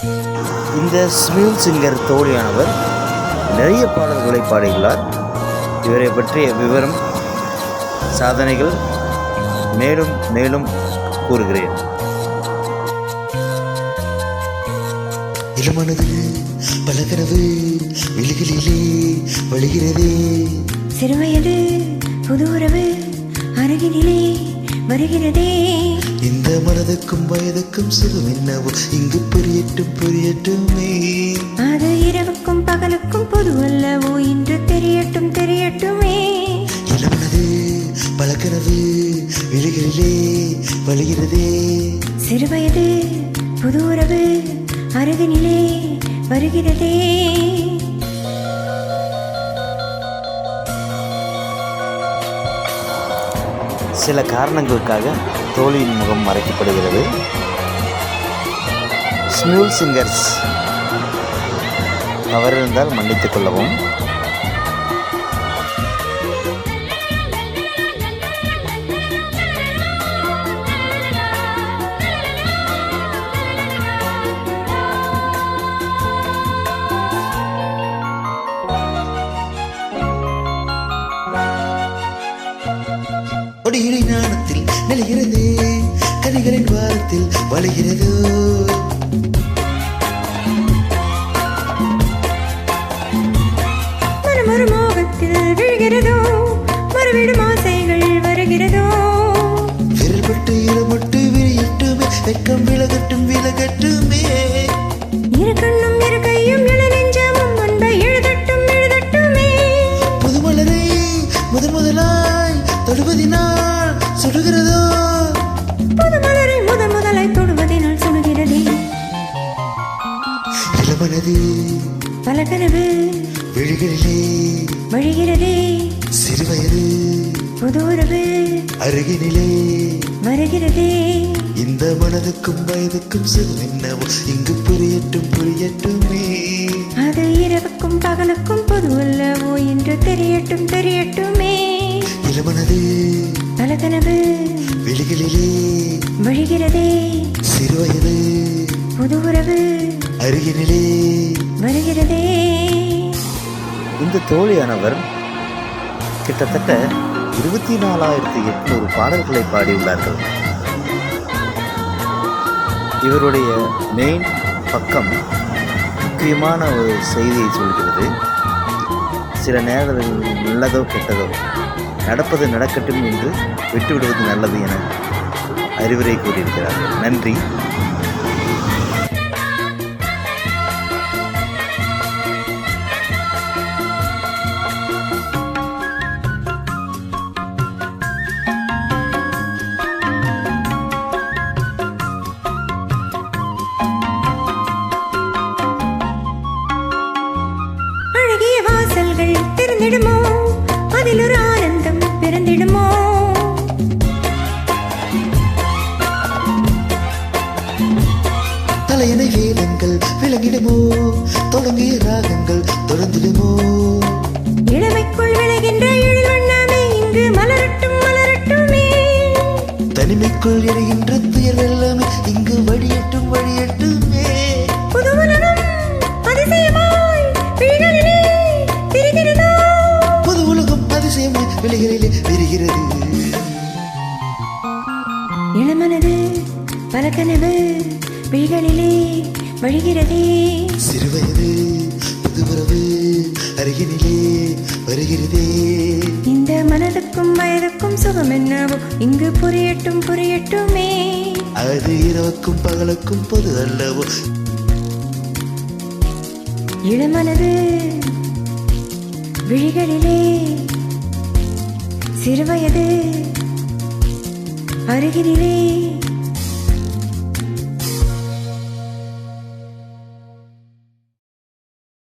இந்த Smule singer தோழியானவர் நிறைய பாடல்களை பாடுகிறார் இவரை பற்றிய விவரம் சாதனைகள் மேலும் மேலும் கூறுகிறேன். இளமனது பலகனவு விழிகளிலே வழிகிறதே. சிறுவயது புது உறவு அருகினிலே வருகிறதே. இந்த மனதுக்கும் வயதுக்கும் சுகம் என்னவோ? இங்கு புரியட்டும் புரியட்டுமே. அது இரவுக்கும் பகலுக்கும் பொது அல்லவோ இன்று தெரியட்டும் தெரியட்டுமே. இளமனது பலகனவு விழிகளிலே வழிகிறதே. சிறுவயது புது உறவு அருகினிலே வருகிறதே. சில காரணங்களுக்காக தோழியின் முகம் மறைக்கப்படுகிறது. ஸ்மியூல் சிங்கர்ஸ் தவறிருந்தால் மன்னித்துக் கொள்ளவும். ஒடியிடை ஞானத்தில் நெளிகிறதே கனிகளின் வாரத்தில் வளைகிறதோ மனம் மோகத்தில் விழுகிறதோ? மறுவிடும் தொடுவதினால் சுடுகிறதோ? புது மலரை முத முதலாய் தொடுவதினால் சுடுகிறதே. இளமனது பல கனவு விழிகளிலே வழிகிறதே. சிறுவயது புது உறவு அருகினிலே வருகிறதே இந்த மனதுக்கும் வயதுக்கும் சுகம் என்னவோ? இங்கு புரியட்டும் புரியட்டுமே. அது இரவுக்கும் பகலுக்கும் பொது அல்லவோ? என்று தெரியட்டும் தெரியட்டுமே. விழிகளிலே வழிகிறதே. சிறுவயது. புது உறவு அருகினிலே. வருகிறதே. இந்த தோழியானவர் கிட்டத்தட்ட இருபத்தி நாலாயிரத்தி எட்நூறு பாடல்களை பாடியுள்ளார்கள். இவருடைய மெயின் பக்கம் முக்கியமான ஒரு செய்தியை சொல்கிறது. சில நேரங்களில் நல்லதோ கெட்டதோ. நடப்பது நடக்கட்டும் என்று விட்டுவிடுவது நல்லது என அறிவுரை கூறியிருக்கிறார். நன்றி. விளங்கிடுமோ தொடங்கிய ராகங்கள் தொடர்ந்திடுமோ இளமைக்குள் விளைகின்ற எழில் வண்ணமே இங்கு மலரட்டும் மலரட்டுமே. தனிமைக்குள் எரிகின்ற துயர் வெள்ளமே இங்கு வழியட்டும் வழியட்டுமே புது உலகம் அதிசயமாய் விழிகளிலே விரிகிறது. இளமனது பல கனவு விழிகளிலே வழிகிறதே சிறுவயது புது உறவு அருகினிலே வருகிறதே. இந்த மனதுக்கும் வயதுக்கும் சுகம் என்னவோ? இங்கு புரியட்டும் புரியட்டுமே. அது இரவுக்கும் பகலுக்கும் பொது அல்லவோ? இளமனது விழிகளிலே. சிறுவயது அருகினிலே.